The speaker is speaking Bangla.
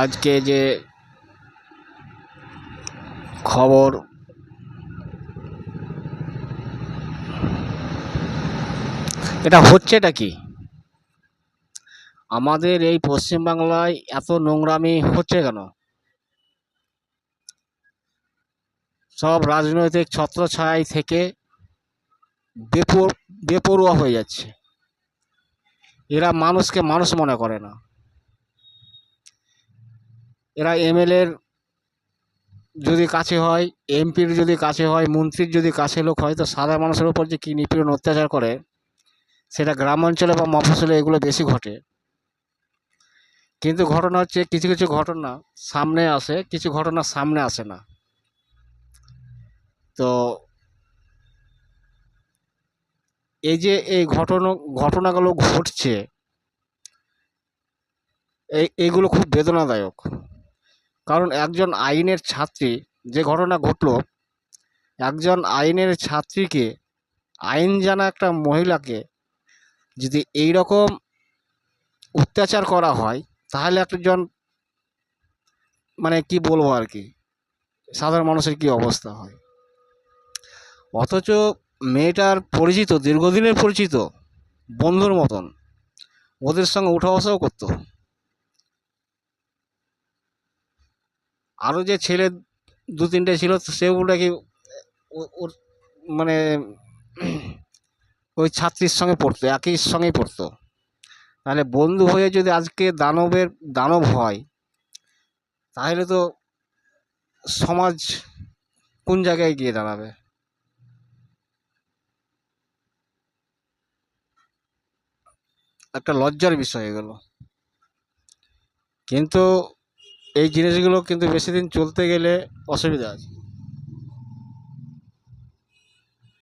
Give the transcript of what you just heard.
আজকে যে খবর এটা হচ্ছেটা কি? আমাদের এই পশ্চিমবাংলায় এত নোংরামি হচ্ছে কেন? সব রাজনৈতিক ছত্রছায়ায় থেকে বেপর, বেপরোয়া হয়ে যাচ্ছে। এরা মানুষকে মানুষ মনে করে না। এরা এমএলএর যদি কাছে হয় এমপির যদি কাছে হয়, মন্ত্রীর যদি কাছে লোক হয়, তো সাধারণ মানুষের উপর যে কী নিপীড়ন অত্যাচার করে, সেটা গ্রাম অঞ্চলে বা মফসলে এগুলো বেশি ঘটে। কিন্তু ঘটনা হচ্ছে, কিছু কিছু ঘটনা সামনে আসে, কিছু ঘটনা সামনে আসে না। তো এই যে এই ঘটনা, ঘটনাগুলো ঘটছে, এই, এইগুলো খুব বেদনাদায়ক। কারণ একজন আইনের ছাত্রী, যে ঘটনা ঘটলো, একজন আইনের ছাত্রীকে, আইন জানা একটা মহিলাকে যদি এই রকম অত্যাচার করা হয়, তাহলে একজন মানে কি বলব আর কি, সাধারণ মানুষের কি অবস্থা হয়? অথচ মেয়েটার পরিচিত, দীর্ঘদিনের পরিচিত বন্ধুর মতন ওদের সঙ্গে উঠা বসাও করতো। আরও যে ছেলে দু তিনটে ছিল, সেও নাকি ওর মানে ওই ছাত্রীর সঙ্গে পড়তো, একই সঙ্গেই পড়তো। তাহলে বন্ধু হয়ে যদি আজকে দানবের, দানব হয়, তাহলে তো সমাজ কোন জায়গায় গিয়ে দাঁড়াবে? একটা লজ্জার বিষয় এগুলো। কিন্তু এই জিনিসগুলো কিন্তু বেশি দিন চলতে গেলে অসুবিধা আছে।